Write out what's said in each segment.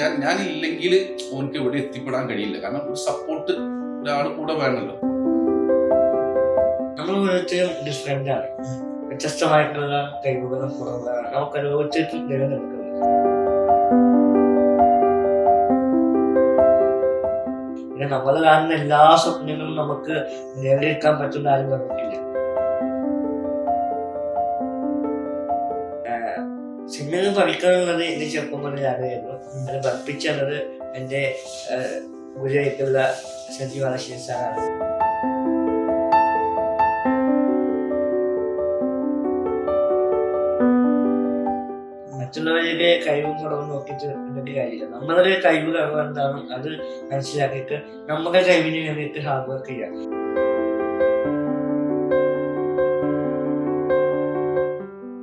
ഞാൻ ഞാൻ ഇല്ലെങ്കിൽ ഓനക്ക് എവിടെ എത്തിപ്പെടാൻ കഴിയില്ല. കാരണം ഒരു സപ്പോർട്ട് ഒരാൾ കൂടെ വേണമല്ലോ. നമ്മൾ ആണ്. കാണുന്ന എല്ലാ സ്വപ്നങ്ങളും നമുക്ക് നേടിയെടുക്കാൻ പറ്റുന്ന ആരും നമുക്കില്ല സിനിമയിൽ പഠിക്കാനുള്ളത് എന്റെ ചെറുപ്പം മുതൽ ആഗ്രഹമായിരുന്നു അത് പഠിപ്പിച്ചത് ആഹ്, ഗുരുവായിട്ടുള്ള സജീവ് ആശയ സാറാണ്. മറ്റുള്ളവരുടെ കഴിവും കുറവും നോക്കിയിട്ട് കാര്യമില്ല. നമ്മളുടെ കഴിവ് കുറവ് എന്താണ് അത് മനസ്സിലാക്കിയിട്ട് നമ്മുടെ കഴിവിന് വേണ്ടിയിട്ട് ഹാർഡ് വർക്ക് ചെയ്യാം.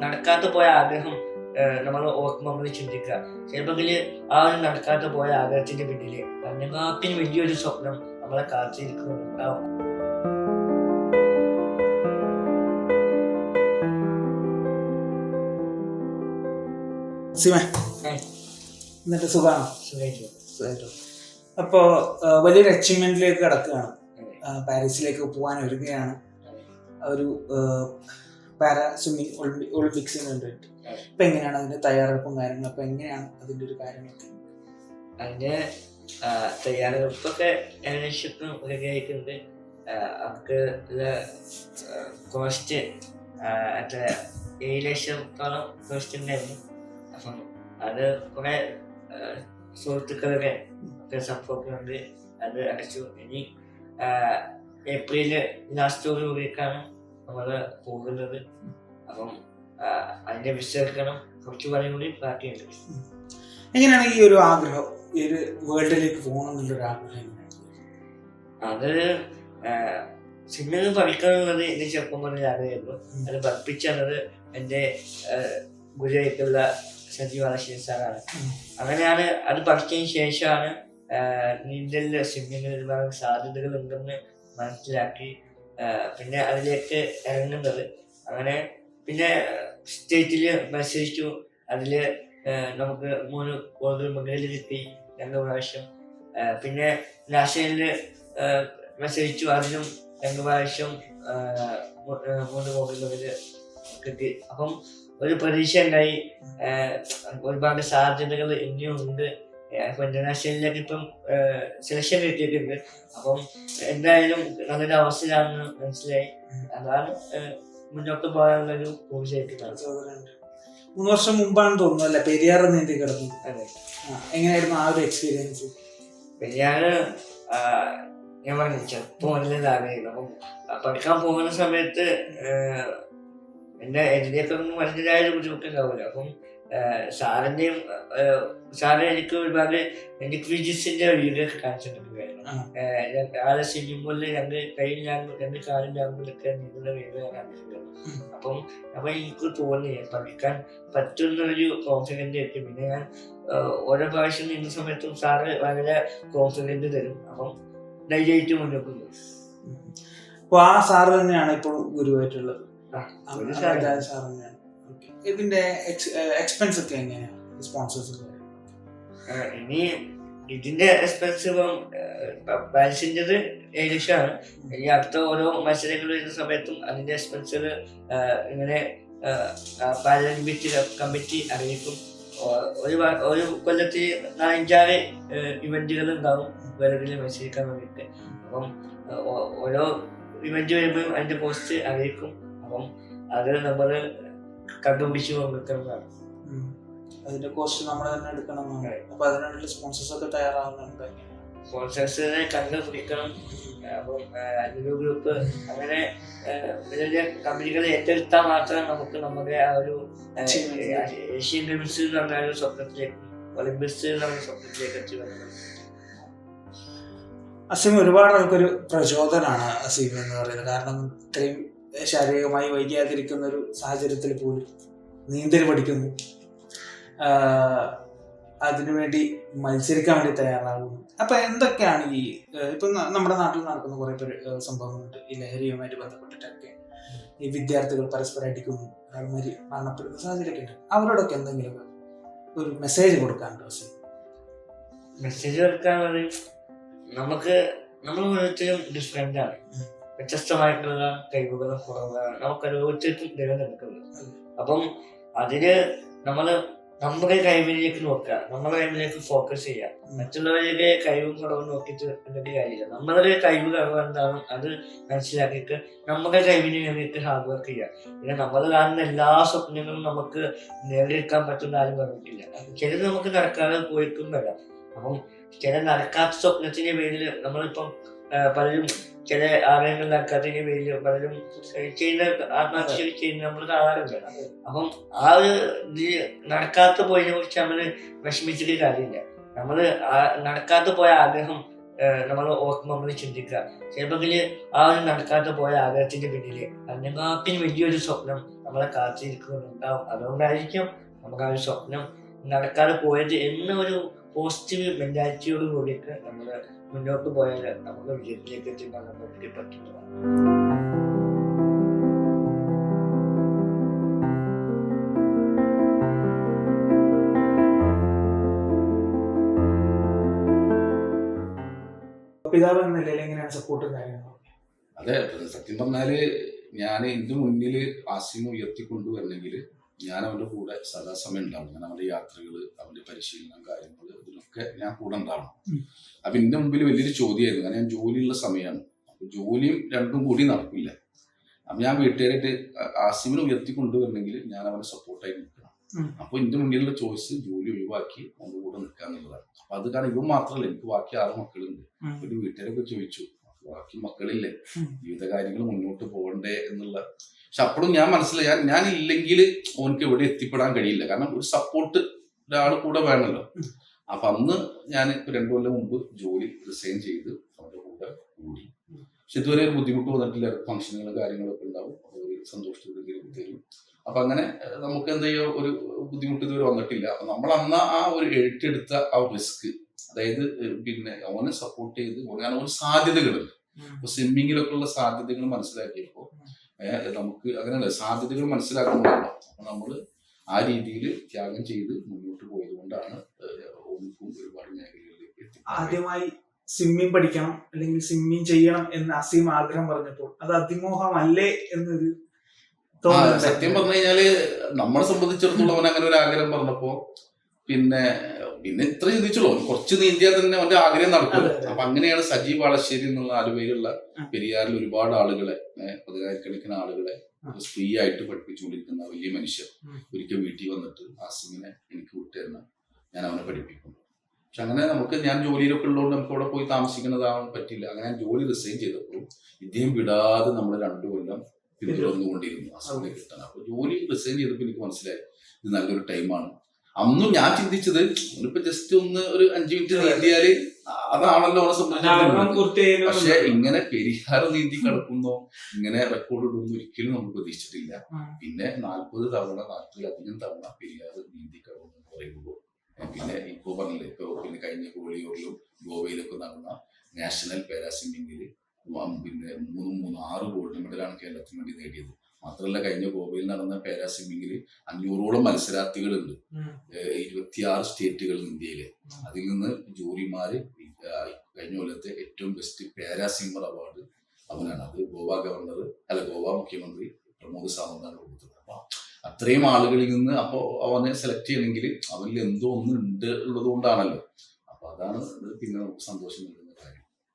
നടക്കാത്ത പോയ ആഗ്രഹം നമ്മൾ ഓർക്കുമ്പോൾ നമ്മൾ ചിന്തിക്കുക. ചിലപ്പോൾ ആ ഒരു നടക്കാത്ത പോയ ആഗ്രഹത്തിന്റെ പിന്നിൽ അതിനെക്കാട്ടിന് വലിയൊരു സ്വപ്നം നമ്മളെ കാത്തിരിക്കുന്നുണ്ടാവും സിമ. എന്നിട്ട് സുഖാണോ? സുഖമായിട്ടു അപ്പോൾ വലിയൊരു അച്ചീവ്മെന്റിലേക്ക് കടക്കുകയാണ്. പാരീസിലേക്ക് പോകാൻ ഒരുങ്ങുകയാണ്. ഒരു പാരാ സ്വിമ്മിങ് ഒളിമ്പിക്സിന് വേണ്ടിയിട്ട്. ഇപ്പൊ എങ്ങനെയാണ് അതിന്റെ തയ്യാറെടുപ്പും കാര്യങ്ങളും? അപ്പൊ എങ്ങനെയാണ് അതിന്റെ ഒരു കാര്യങ്ങളൊക്കെ അതിന്റെ തയ്യാറെടുപ്പൊക്കെ ഏകദേശം ഒക്കെ ആയിട്ടുണ്ട്. നമുക്ക് കോസ്റ്റ് എത്ര ഏഴ് ലക്ഷത്തോളം കോസ്റ്റ് ഉണ്ടായിരുന്നു. അപ്പം അത് കുറെ സുഹൃത്തുക്കളൊക്കെ ഒക്കെ സപ്പോർട്ട് ഉണ്ട് അത് അടച്ചു. ഇനി ഏപ്രിൽ ലാസ്റ്റോടുകൂടിയൊക്കെയാണ് നമ്മൾ പോകുന്നത് അപ്പം അതിന്റെ വിശകലനം കുറച്ച് പറയും കൂടി ബാക്കിയുണ്ട് എങ്ങനെയാണ് ഈ ഒരു ആഗ്രഹം ഈ ഒരു വേൾഡിലേക്ക് പോകണം എന്നുള്ളൊരു ആഗ്രഹം? അത് സിനിമ പഠിക്കണമെന്നത് എന്റെ ചെറുപ്പം പറഞ്ഞ ആഗ്രഹമായിരുന്നു. അത് പഠിപ്പിച്ചത് എന്റെ ഗുരുവായിട്ടുള്ള സജീവ് ആശയ സാറാണ്. അങ്ങനെയാണ് അത് പഠിച്ചതിന് ശേഷമാണ് ആഹ്, നീന്തലിൽ സ്വിമ്മിങ്ങിൽ ഒരുപാട് സാധ്യതകൾ ഉണ്ടെന്ന് മനസ്സിലാക്കി പിന്നെ അതിലേക്ക് ഇറങ്ങുന്നത്. അങ്ങനെ പിന്നെ സ്റ്റേറ്റിൽ മത്സരിച്ചു. അതിൽ നമുക്ക് മൂന്ന് ഗോൾഡ് മെഡൽ കിട്ടി രണ്ട് പ്രാവശ്യം. പിന്നെ നാഷണലിൽ ആഹ്, മത്സരിച്ചു. അതിനും രണ്ട് പ്രാവശ്യം മൂന്ന് ഗോൾഡ് മെഡൽ കിട്ടി. അപ്പം ഒരു പ്രതീക്ഷ ഉണ്ടായി. ഒരുപാട് സാധ്യതകൾ ഇനിയും ഉണ്ട്. ഇപ്പൊ ഇന്റർനാഷണലിലേക്ക് ഇപ്പം സെലക്ഷൻ കിട്ടിയിട്ടുണ്ട്. അപ്പം എന്തായാലും നല്ലൊരു അവസ്ഥയിലാണെന്ന് മനസ്സിലായി. അതാണ് മുന്നോട്ട് പോകാനുള്ളൊരു ഒരു. മൂന്ന് വർഷം മുമ്പാണ് തോന്നുന്നു അല്ലെ? പെരിയാർ നീന്തി കിടന്നു. അതെ. എങ്ങനെയായിരുന്നു ആ ഒരു എക്സ്പീരിയൻസ് പെരിയാറ് ഞാൻ പറഞ്ഞു ചെറുപ്പം വലിയ ആഗ്രഹിക്കുന്നു അപ്പം പഠിക്കാൻ പോകുന്ന സമയത്ത് എന്റെ എന്റെയൊക്കെ ഒന്നും ഒരു ബുദ്ധിമുട്ടുണ്ടാവില്ല. അപ്പം ആ, സാറ് എനിക്ക് ഒരുപാട് എനിക്ക് ഫിസിക്സിന്റെ വീഡിയോ ഒക്കെ കാണിച്ചിട്ടുണ്ടായിരുന്നു ആ. ആളെ പൂളിൽ രണ്ട് കൈയും ഞാൻ രണ്ട് കാലും നീന്തുന്ന വീഡിയോ കാണിച്ചിട്ടുണ്ട്. അപ്പം അപ്പൊ എനിക്ക് തോന്നി പഠിക്കാൻ പറ്റുന്ന ഒരു കോൺഫിഡൻസ് കിട്ടി പിന്നെ ഞാൻ ഓരോ പ്രാവശ്യം നിന്ന സമയത്തും സാറ് വളരെ കോൺഫിഡന്റ് തരും അപ്പം ധൈര്യമായിട്ട് മുന്നോട്ട് പോകും അപ്പൊ ആ സാറ് തന്നെയാണ് ഇപ്പോൾ ഗുരുവായിട്ടുള്ളത് സാറ്. തന്നെയാണ്. ഇതിന്റെ എക്സ്പെൻസ് ഒക്കെ എങ്ങനെയാണ് സ്പോൺസേഴ്സ് ഇനി ഇതിന്റെ എക്സ്പെൻസ് ഇപ്പം ബാലൻസിന്റെത് ഏഴ് ലക്ഷമാണ് ഇനി അടുത്ത ഓരോ മത്സരങ്ങൾ വരുന്ന സമയത്തും അതിന്റെ എക്സ്പെൻസുകൾ ഇങ്ങനെ പാരലിമ്പിക് കമ്മിറ്റി അറിയിക്കും. ഒരു ഒരു കൊല്ലത്തിൽ നാലഞ്ചാറ് ഇവന്റുകൾ ഉണ്ടാവും. വേറെ മത്സരിക്കാൻ വേണ്ടിയിട്ട്. അപ്പം ഓരോ ഇവന്റ് വരുമ്പോഴും അതിന്റെ പോസ്റ്റ് അറിയിക്കും. അപ്പം അത് നമ്മൾ കണ്ടുപിടിച്ച് കൊണ്ടിരിക്കുന്നതാണ് അതിന്റെ കോസ്റ്റ് നമ്മൾ തന്നെ എടുക്കണം. അപ്പൊ അതിനുള്ള സ്പോൺസേഴ്സ് ഒക്കെ തയ്യാറാവുന്നുണ്ട് സ്പോൺസേഴ്സിനെ കണ്ടുപിടിക്കണം. അപ്പം അനുരൂ ഗ്രൂപ്പ് അങ്ങനെ വലിയ കമ്പനികളെ കമ്പനികൾ ഏറ്റെടുത്താൽ മാത്രമേ നമുക്ക് നമ്മുടെ ആ ഒരു. ഏഷ്യൻ ഗെയിംസ് എന്ന് പറഞ്ഞ ഒരു സ്വപ്നത്തിലേക്ക് ഒളിമ്പിക്സ് എന്ന് പറഞ്ഞ സ്വപ്നത്തിലേക്ക് എത്തി വരുന്നത്. അസീം ഒരുപാട് ആൾക്കൊരു പ്രചോദനമാണ് അസീം എന്ന് പറയുന്നത്. കാരണം ഇത്രയും ശാരീരികമായി വൈകാതിരിക്കുന്ന ഒരു സാഹചര്യത്തിൽ പോലും നീന്തൽ പഠിക്കുന്നു. അതിനുവേണ്ടി മത്സരിക്കാൻ വേണ്ടി തയ്യാറാകുന്നു. അപ്പൊ എന്തൊക്കെയാണ് ഈ ഇപ്പൊ നമ്മുടെ നാട്ടിൽ നടക്കുന്ന കുറെ സംഭവങ്ങളുണ്ട്. ഈ ലഹരിയുമായിട്ട് ബന്ധപ്പെട്ടിട്ടൊക്കെ ഈ വിദ്യാർത്ഥികൾ പരസ്പരം അടിക്കുന്നു അതുമാതിരി മരി മരണപ്പെടുന്ന സാഹചര്യമൊക്കെ ഉണ്ട്. അവരോടൊക്കെ എന്തെങ്കിലും ഒരു മെസ്സേജ് കൊടുക്കാനുണ്ടോ പക്ഷേ മെസ്സേജ് കൊടുക്കാൻ നമുക്ക് നമ്മൾ ഓരോരുത്തരും ഡിഫറെന്റ് ആണ്. വ്യത്യസ്തമായിട്ടുള്ള കുറവുകളാണ് നമുക്ക് ഓരോരുത്തർക്കും ദൈവം നൽകുന്നത് അപ്പം അതിൽ നമ്മൾ നമ്മുടെ കഴിവിലേക്ക് നോക്കുക. നമ്മുടെ കഴിവിലേക്ക് ഫോക്കസ് ചെയ്യുക. മറ്റുള്ളവരുടെ കഴിവും കുറവും നോക്കിയിട്ട് എന്നിട്ട് കാര്യമില്ല. നമ്മളുടെ കഴിവ് കുറവ് എന്താണ് അത് മനസ്സിലാക്കിയിട്ട് നമ്മുടെ കഴിവിന് വേണ്ടിയിട്ട് ഹാർഡ് വർക്ക് ചെയ്യുക. പിന്നെ നമ്മൾ കാണുന്ന എല്ലാ സ്വപ്നങ്ങളും നമുക്ക് നേടിയെടുക്കാൻ പറ്റുന്ന ആരും പറഞ്ഞിട്ടില്ല. ചിലത് നമുക്ക് നടക്കാതെ പോയിട്ടും വരാം. അപ്പം ചില നടക്കാത്ത സ്വപ്നത്തിന്റെ പേരിൽ നമ്മളിപ്പം പലരും ചില ആലയങ്ങളിലൊക്കെ നടക്കാത്തതിന്റെ പേരിൽ പലരും ചെയ്യുന്ന ആത്മഹത്യ ചെയ്യുന്ന നമ്മൾ കാണാറുണ്ട്. അപ്പം ആ ഒരു ഇത് നടക്കാത്ത പോയതിനെ കുറിച്ച് നമ്മൾ വിഷമിച്ചിട്ട് കാര്യമില്ല. നമ്മൾ നടക്കാത്ത പോയ ആഗ്രഹം നമ്മൾ ഓർക്കുമ്പോൾ നമ്മൾ ചിന്തിക്കുക. ചിലപ്പോൾ ആ ഒരു നടക്കാത്ത പോയ ആഗ്രഹത്തിന്റെ പിന്നിൽ അതിനെക്കാട്ടിന് വലിയൊരു സ്വപ്നം നമ്മളെ കാത്തിരിക്കുന്നുണ്ടാവും. അതുകൊണ്ടായിരിക്കും നമുക്ക് ആ ഒരു സ്വപ്നം നടക്കാതെ പോയത് എന്ന ഒരു പോസിറ്റീവ് മെന്റാലിറ്റിയോട് കൂടിയൊക്കെ നമ്മൾ മുന്നോട്ട് പോയാൽ നമുക്ക് വിജയത്തിലേക്ക് എത്തിക്കാൻ നമുക്ക് പറ്റുന്നതാണ്. പിതാവ് എന്ന നിലയിൽ എങ്ങനെയാണ് സപ്പോർട്ടും കാര്യങ്ങളും? അതെ സത്യം പറഞ്ഞാൽ ഞാൻ എന്റെ മുന്നിൽ ആസിം ഉയർത്തിക്കൊണ്ടുവരണമെങ്കിൽ ഞാൻ അവന്റെ കൂടെ സദാസമയം ഉണ്ടാവും ഞാൻ അവന്റെ യാത്രകൾ അവന്റെ പരിശീലനം കാര്യങ്ങൾ ഇതിനൊക്കെ ഞാൻ കൂടെ ഉണ്ടാവണം. അപ്പം എന്റെ മുമ്പിൽ വലിയൊരു ചോദ്യമായിരുന്നു കാരണം ഞാൻ ജോലിയുള്ള സമയമാണ് അപ്പൊ ജോലിയും രണ്ടും കൂടി നടക്കില്ല. അപ്പൊ ഞാൻ വീട്ടുകാരായിട്ട് ആസിമിനെ ഉയർത്തി കൊണ്ടുവരണമെങ്കിൽ ഞാൻ അവനെ സപ്പോർട്ടായി നിൽക്കണം. ഉം. അപ്പൊ എന്റെ മുന്നിലുള്ള ചോയ്സ് ജോലി ഒഴിവാക്കി അവന്റെ കൂടെ നിൽക്കുക എന്നുള്ളതാണ്. അപ്പൊ അത് കാരണം ഇവൻ മാത്രമല്ല എനിക്ക് ബാക്കി ആറ് മക്കളുണ്ട്. ഒരു വീട്ടുകാരൊക്കെ ചോദിച്ചു ബാക്കി മക്കളില്ലേ? ഉം. ജീവിത കാര്യങ്ങൾ മുന്നോട്ട് പോകണ്ടേ? എന്നുള്ള പക്ഷെ അപ്പോഴും ഞാൻ മനസ്സിലായി ഞാൻ- ഇല്ലെങ്കിൽ ഓനക്ക് എവിടെ എത്തിപ്പെടാൻ കഴിയില്ല. കാരണം ഒരു സപ്പോർട്ട് ഒരാൾ കൂടെ വേണമല്ലോ അപ്പൊ അന്ന് ഞാൻ ഇപ്പൊ രണ്ടു കൊല്ലം മുമ്പ് ജോലി റിസൈൻ ചെയ്ത് അവന്റെ കൂടെ കൂടി. പക്ഷെ ഇതുവരെ ഒരു ബുദ്ധിമുട്ട് വന്നിട്ടില്ല. ഫംഗ്ഷനുകൾ കാര്യങ്ങളൊക്കെ ഉണ്ടാവും. അപ്പൊ സന്തോഷത്തോടെ തരും അപ്പൊ അങ്ങനെ നമുക്ക് എന്താ ചെയ്യുക ഒരു ബുദ്ധിമുട്ട് ഇതുവരെ വന്നിട്ടില്ല. അപ്പൊ നമ്മൾ അന്ന് ആ ഒരു ഏറ്റെടുത്ത ആ റിസ്ക് അതായത് പിന്നെ അവനെ സപ്പോർട്ട് ചെയ്ത് കാരണം സാധ്യതകളുണ്ട്. അപ്പൊ സ്വിമ്മിങ്ങിലൊക്കെ ഉള്ള സാധ്യതകൾ മനസ്സിലാക്കിയപ്പോ ഏഹ്, നമുക്ക് അങ്ങനെയല്ല സാധ്യതകൾ മനസ്സിലാക്കുന്നുണ്ടല്ലോ അപ്പൊ നമ്മൾ ആ രീതിയിൽ ത്യാഗം ചെയ്ത് മുന്നോട്ട് പോയത് കൊണ്ടാണ് ഒരുപാട് മേഖലകളിലേക്ക് എത്തി. ആദ്യമായി സ്വിമ്മിങ് പഠിക്കണം അല്ലെങ്കിൽ സ്വിമ്മിങ് ചെയ്യണം എന്ന് അസീം ആഗ്രഹം പറഞ്ഞപ്പോൾ അത് അതിമോഹമല്ലേ എന്നൊരു സത്യം പറഞ്ഞു കഴിഞ്ഞാൽ നമ്മളെ സംബന്ധിച്ചിടത്തോളം അവൻ അങ്ങനെ ഒരു ആഗ്രഹം പറഞ്ഞപ്പോ പിന്നെ പിന്നെ ഇത്ര ചിന്തിച്ചുള്ളൂ കുറച്ച് നീന്തിയാൽ തന്നെ അവന്റെ ആഗ്രഹം നടക്കും. അപ്പൊ അങ്ങനെയാണ് സജീവ് വളശ്ശേരി എന്നുള്ള ആലുവയിലുള്ള. പെരിയാറിൽ ഒരുപാട് ആളുകളെ പതിനായിരക്കണക്കിന് ആളുകളെ. ഫ്രീ ആയിട്ട് പഠിപ്പിച്ചുകൊണ്ടിരിക്കുന്ന വലിയ മനുഷ്യർ. ഒരിക്കൽ വീട്ടിൽ വന്നിട്ട് ആസിമിനെ എനിക്ക് വിട്ടുതരണം ഞാൻ അവനെ പഠിപ്പിക്കും പക്ഷെ അങ്ങനെ നമുക്ക് ഞാൻ ജോലിയിലൊക്കെ ഉള്ളതുകൊണ്ട് നമുക്ക് അവിടെ പോയി താമസിക്കുന്നതാവാൻ പറ്റില്ല അങ്ങനെ ഞാൻ ജോലി റിസൈൻ ചെയ്തപ്പോൾ ഇദ്ദേഹം വിടാതെ നമ്മൾ രണ്ടു കൊല്ലം പിന്തുടർന്നുകൊണ്ടിരുന്നു അസുഖം കിട്ടാൻ അപ്പൊ ജോലി റിസൈൻ ചെയ്തപ്പോൾ എനിക്ക് മനസ്സിലായി ഇത് നല്ലൊരു ടൈമാണ് അന്നും ഞാൻ ചിന്തിച്ചത് ഇപ്പൊ ജസ്റ്റ് ഒന്ന് ഒരു അഞ്ചു മിനിറ്റ് നീന്തിയാൽ അതാണല്ലോ പക്ഷെ ഇങ്ങനെ പെരിയാർ നീന്തി കിടക്കുന്നോ ഇങ്ങനെ റെക്കോർഡ് ഇടുന്നു ഒരിക്കലും നമ്മൾ പ്രതീക്ഷിച്ചിട്ടില്ല. പിന്നെ നാൽപ്പത് തവണ നാൽപ്പതിലധികം തവണ പെരിയാർ നീന്തി കിടക്കുന്നു പറയുമ്പോൾ പിന്നെ ഇപ്പൊ പറഞ്ഞില്ലേ ഇപ്പൊ പിന്നെ കഴിഞ്ഞ കോളിയൂരിലും ഗോവയിലൊക്കെ നടന്ന നാഷണൽ പാരാ സ്വിമ്മിങ്ങിൽ പിന്നെ മൂന്നും മൂന്നും ആറ് ഗോൾഡ് മെഡലാണ് കേരളത്തിന് വേണ്ടി നേടിയത്. മാത്രമല്ല കഴിഞ്ഞ ഗോവയിൽ നടന്ന പാരാ സ്വിമ്മിങ്ങിൽ അഞ്ഞൂറോളം മത്സരാർത്ഥികളുണ്ട്. ഇരുപത്തിയാറ് സ്റ്റേറ്റുകൾ ഇന്ത്യയിൽ. അതിൽ നിന്ന് ജൂറിമാര് കഴിഞ്ഞ കൊല്ലത്തെ ഏറ്റവും ബെസ്റ്റ് പാരാസിംഗർ അവാർഡ് അവനാണ്. അത് ഗോവ ഗവർണർ അല്ല ഗോവ മുഖ്യമന്ത്രി പ്രമോദ് സാവന്താണ് കൊടുത്തത്. അപ്പൊ അത്രയും ആളുകളിൽ നിന്ന് അപ്പൊ അവനെ സെലക്ട് ചെയ്യണമെങ്കിൽ അവനിൽ എന്തോ ഒന്നും ഉണ്ട് ഉള്ളത് കൊണ്ടാണല്ലോ അപ്പൊ അതാണ് പിന്നെ നമുക്ക് സന്തോഷം നൽകുന്ന കാര്യം ഉം. ഇത് ഏഹ്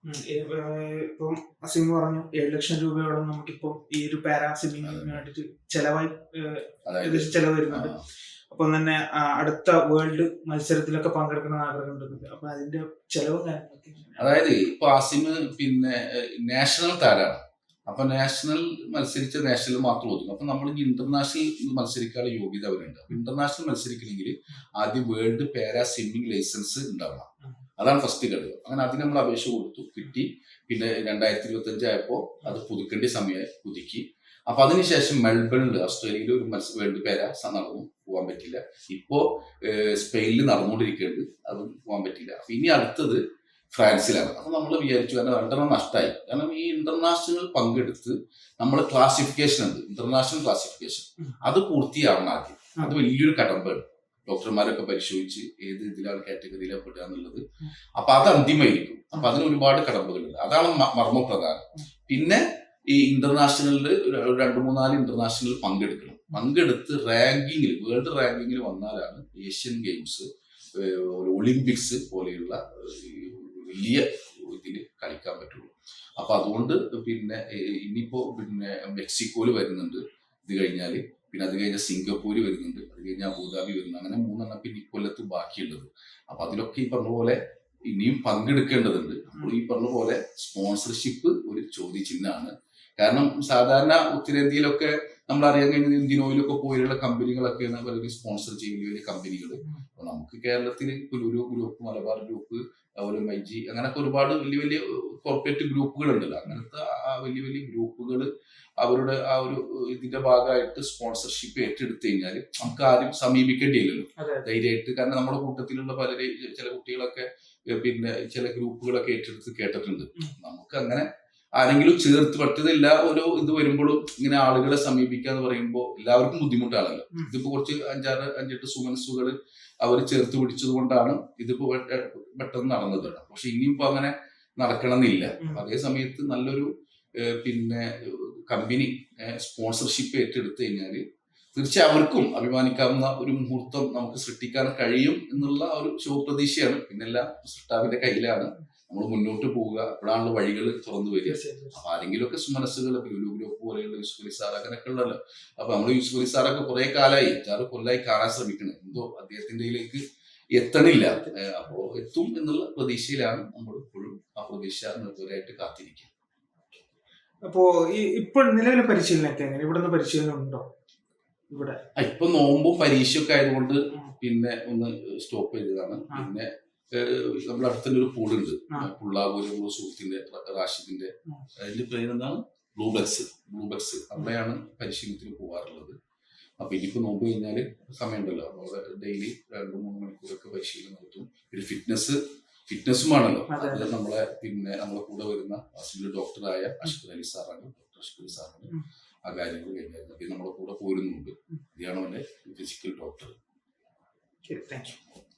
ഇപ്പം അസീം പറഞ്ഞു ഏഴ് ലക്ഷം രൂപയോളം നമുക്കിപ്പം ഈ ഒരു പാരാ സ്വിമ്മിങ്ങിന് വേണ്ടിട്ട് ചെലവായി ഏകദേശം ചെലവ് വരുന്നുണ്ട്. അപ്പം തന്നെ അടുത്ത വേൾഡ് മത്സരത്തിലൊക്കെ പങ്കെടുക്കണം ആഗ്രഹം ആഗ്രഹമുണ്ട്. അപ്പൊ അതിന്റെ ചെലവും അതായത് ഇപ്പൊ അസിമ് പിന്നെ നാഷണൽ താരാണ് അപ്പൊ നാഷണൽ മത്സരിച്ച നാഷണൽ മാത്രം ഒതുങ്ങും അപ്പൊ നമ്മൾ ഇന്റർനാഷണൽ മത്സരിക്കാനുള്ള യോഗ്യത അവരുണ്ട്. ഇന്റർനാഷണൽ മത്സരിക്കണമെങ്കിൽ ആദ്യം വേൾഡ് പാരാ സ്വിമ്മിംഗ് ലൈസൻസ് ഉണ്ടാവണം. അതാണ് ഫസ്റ്റ് ഘടകം അങ്ങനെ അതിന് നമ്മൾ അപേക്ഷ കൊടുത്തു കിട്ടി. പിന്നെ രണ്ടായിരത്തി ഇരുപത്തി അഞ്ചായപ്പോ അത് പുതുക്കേണ്ട സമയം പുതുക്കി. അപ്പൊ അതിനുശേഷം മെൽബണിൽ ഓസ്ട്രേലിയയിൽ ഒരു മത്സ വേൾഡ് പേരാ നടന്നു പോകാൻ പറ്റില്ല. ഇപ്പോ സ്പെയിനിൽ നടന്നുകൊണ്ടിരിക്കുന്നുണ്ട് അത് പോകാൻ പറ്റില്ല. അപ്പൊ ഇനി അടുത്തത് ഫ്രാൻസിലാണ്. അപ്പൊ നമ്മൾ വിചാരിച്ചു കാരണം രണ്ടെണ്ണം നഷ്ടമായി കാരണം ഈ ഇന്റർനാഷണൽ പങ്കെടുത്ത് നമ്മൾ ക്ലാസിഫിക്കേഷൻ ഉണ്ട്. ഇന്റർനാഷണൽ ക്ലാസിഫിക്കേഷൻ അത് പൂർത്തിയാവണം ആദ്യം. അത് വലിയൊരു കടമ്പാണ് ഡോക്ടർമാരൊക്കെ പരിശോധിച്ച് ഏത് ഇതിലാണ് കാറ്റഗറിയിലാണ് പെടുക എന്നുള്ളത്. അപ്പൊ അത് അന്തിമായിരിക്കും. അപ്പൊ അതിന് ഒരുപാട് കടമ്പകളുണ്ട്. അതാണ് മർമ്മപ്രധാനം. പിന്നെ ഈ ഇന്റർനാഷണലിൽ രണ്ട് മൂന്നാൽ ഇന്റർനാഷണൽ പങ്കെടുക്കണം. പങ്കെടുത്ത് റാങ്കിങ്ങിൽ വേൾഡ് റാങ്കിങ്ങിൽ വന്നാലാണ് ഏഷ്യൻ ഗെയിംസ് ഒളിമ്പിക്സ് പോലെയുള്ള വലിയ ഇതിൽ കളിക്കാൻ പറ്റുള്ളൂ. അപ്പൊ അതുകൊണ്ട് പിന്നെ ഇനിയിപ്പോ പിന്നെ മെക്സിക്കോയിൽ വരുന്നുണ്ട്. ഇത് കഴിഞ്ഞാൽ പിന്നെ അത് കഴിഞ്ഞാൽ സിംഗപ്പൂര് വരുന്നുണ്ട്. അത് കഴിഞ്ഞാൽ അബുദാബി വരുന്നുണ്ട് അങ്ങനെ മൂന്നെണ്ണം പിന്നെ ഇക്കൊല്ലത്ത് ബാക്കിയുള്ളത്. അപ്പൊ അതിലൊക്കെ ഈ പറഞ്ഞ പോലെ ഇനിയും പങ്കെടുക്കേണ്ടതുണ്ട്. അപ്പോൾ ഈ പറഞ്ഞ പോലെ സ്പോൺസർഷിപ്പ് ഒരു ചോദ്യചിഹ്നമാണ്. കാരണം സാധാരണ ഉത്തരേന്ത്യയിലൊക്കെ നമ്മൾ അറിയാൻ കഴിഞ്ഞ ഇന്ത്യൻ ഓയിലൊക്കെ പോലുള്ള കമ്പനികളൊക്കെയാണ് വലിയ സ്പോൺസർ ചെയ്യുന്ന വലിയ കമ്പനികൾ അപ്പൊ നമുക്ക് കേരളത്തിൽ കുലൂരു ഗ്രൂപ്പ് മലബാർ ഗ്രൂപ്പ് അതുപോലെ മൈജി അങ്ങനൊക്കെ ഒരുപാട് വലിയ വലിയ കോർപ്പറേറ്റ് ഗ്രൂപ്പുകൾ ഉണ്ടല്ലോ അങ്ങനത്തെ ആ വലിയ വലിയ ഗ്രൂപ്പുകൾ അവരുടെ ആ ഒരു ഇതിന്റെ ഭാഗമായിട്ട് സ്പോൺസർഷിപ്പ് ഏറ്റെടുത്തു കഴിഞ്ഞാൽ നമുക്ക് ആരും സമീപിക്കേണ്ടിയില്ലല്ലോ. ധൈര്യമായിട്ട് കാരണം നമ്മുടെ കൂട്ടത്തിലുള്ള പലരെ ചില കുട്ടികളൊക്കെ പിന്നെ ചില ഗ്രൂപ്പുകളൊക്കെ ഏറ്റെടുത്ത് കേട്ടിട്ടുണ്ട്. നമുക്ക് അങ്ങനെ ആരെങ്കിലും ചേർത്ത് പറ്റതില്ല ഒരു ഇത് വരുമ്പോഴും ഇങ്ങനെ ആളുകളെ സമീപിക്കുക എന്ന് പറയുമ്പോൾ എല്ലാവർക്കും ബുദ്ധിമുട്ടാണല്ലോ. ഇതിപ്പോ കുറച്ച് അഞ്ചാറ് അഞ്ചെട്ട് സുമനസ്സുകൾ അവർ ചേർത്ത് പിടിച്ചത് കൊണ്ടാണ് ഇതിപ്പോ പെട്ടെന്ന് നടന്നത് പക്ഷെ ഇനിയിപ്പോ അങ്ങനെ നടക്കണമെന്നില്ല. അതേ സമയത്ത് നല്ലൊരു പിന്നെ കമ്പനി സ്പോൺസർഷിപ്പ് ഏറ്റെടുത്ത് കഴിഞ്ഞാൽ തീർച്ചയായും അവർക്കും അഭിമാനിക്കാവുന്ന ഒരു മുഹൂർത്തം നമുക്ക് സൃഷ്ടിക്കാൻ കഴിയും എന്നുള്ള ഒരു ശുഭപ്രതീക്ഷയാണ്. പിന്നെല്ലാം സൃഷ്ടാവിന്റെ കയ്യിലാണ്. നമ്മൾ മുന്നോട്ട് പോവുക അപ്പോഴാണല്ലോ വഴികൾ തുറന്നു വരിക. അപ്പൊ ആരെങ്കിലുമൊക്കെ മനസ്സുകൾ ലുലു ഗ്രൂപ്പ് പോലെയുള്ള യൂസുഫ് അലി സാർ അങ്ങനെയൊക്കെ ഉള്ളല്ലോ അപ്പൊ നമ്മൾ യൂസുഫ് അലി സാറൊക്കെ കുറെ കാലമായി അഞ്ചാറ് കൊല്ലായി കാണാൻ ശ്രമിക്കണം. എന്തോ അദ്ദേഹത്തിന്റെ ഇതിലേക്ക് എത്തണില്ല അപ്പോ എത്തും എന്നുള്ള പ്രതീക്ഷയിലാണ് നമ്മൾ ഇപ്പോഴും ആ പ്രതീക്ഷ നിർഭരായിട്ട് കാത്തിരിക്കുക. അപ്പോ ഈ ഇപ്പോൾ നിലവിലെ പരിശീലനമൊക്കെ എങ്ങനെ? ഇവിടുന്ന് പരിശീലനം ഉണ്ടോ? ഇവിടെ. ഇപ്പൊ നോമ്പും പരീക്ഷയൊക്കെ ആയതുകൊണ്ട് പിന്നെ ഒന്ന് സ്റ്റോപ്പ് ചെയ്തതാണ്. പിന്നെ നമ്മുടെ അടുത്തന്നെ ഒരു പൂളുണ്ട്. പുള്ളാവൂര് നമ്മുടെ സുഹൃത്തിന്റെ റാഷിദിന്റെ. അതിന്റെ പേര് എന്താണ്? ബ്ലൂബക്സ് ബ്ലൂബക്സ് അവിടെയാണ് പരിശീലനത്തിന് പോകാറുള്ളത്. അപ്പൊ ഇനിയിപ്പോ നോമ്പ് കഴിഞ്ഞാൽ സമയമുണ്ടല്ലോ. അവിടെ ഡെയിലി രണ്ടു മൂന്ന് മണിക്കൂറൊക്കെ പരിശീലനം നടത്തും. ഒരു ഫിറ്റ്നസ് ഫിറ്റ്നസ്സുമാണല്ലോ അതെ, അത്. നമ്മളെ പിന്നെ നമ്മളെ കൂടെ വരുന്ന ഹോസ്പിറ്റൽ ഡോക്ടറായ അഷ്കർ അലി സാറാണ്. ഡോക്ടർ അഷ്കർ അലി സാറാണ്. ആ കാര്യങ്ങൾ കൈകാര്യം പിന്നെ നമ്മളെ കൂടെ പോരുന്നുണ്ട്. ഇതാണ് അവന്റെ ഫിസിക്കൽ ഡോക്ടർ താങ്ക് യു